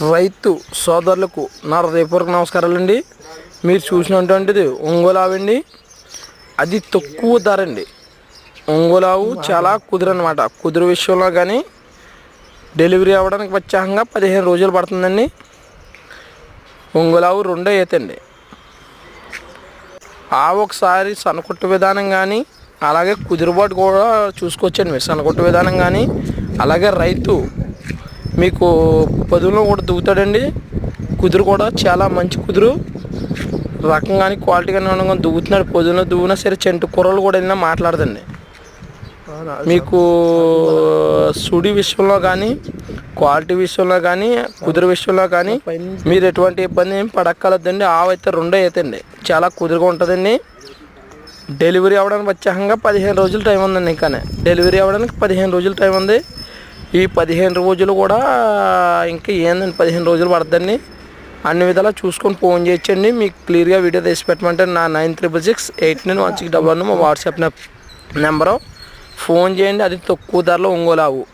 రైతు సోదరులకు నా హృదయపూర్వక నమస్కారాలండి. మీరు చూసినటువంటిది ఒంగోలావండి. అది తక్కువ ధర అండి ఒంగోలావు చాలా కుదురనమాట కుదురు విషయంలో కానీ డెలివరీ అవ్వడానికి ప్రత్యేకంగా పదిహేను రోజులు పడుతుందండి. ఒంగోలావు రెండో ఈతండి. ఆ ఒకసారి సన్నకొట్టు విధానం కానీ అలాగే కుదురుబాటు కూడా చూసుకోవచ్చండి మీరు. సన్నకొట్టు విధానం కానీ అలాగే రైతు మీకు పదువులో కూడా దువ్వుతాడండి. కుదురు కూడా చాలా మంచి కుదురు. రకం కానీ క్వాలిటీ కానీ ఉండగా దువ్వుతున్నాడు పొద్దున దువ్వునా సరే చెంటు కూరలు కూడా వెళ్ళినా మాట్లాడదండి. మీకు సుడి విషయంలో కానీ క్వాలిటీ విషయంలో కానీ కుదురు విషయంలో కానీ మీరు ఎటువంటి ఇబ్బంది ఏం పడక్కలద్దండి ఆవైతే రెండో అవుతండి చాలా కుదురుగా ఉంటుందండి. డెలివరీ అవ్వడానికి ప్రత్యేకంగా పదిహేను రోజులు టైం ఉందండి ఇంకానే. డెలివరీ అవ్వడానికి పదిహేను రోజులు టైం ఉంది. ఈ పదిహేను రోజులు కూడా ఇంకా ఏందండి? పదిహేను రోజులు పడద్దండి. అన్ని విధాలా చూసుకొని ఫోన్ చేయొచ్చండి మీకు క్లియర్గా వీడియో తీసి పెట్టమంటే నా nine triple six eight nine one six double one మా వాట్సాప్ నెంబరు. ఫోన్ చేయండి. అది తక్కువ ధరలో ఒంగోలావు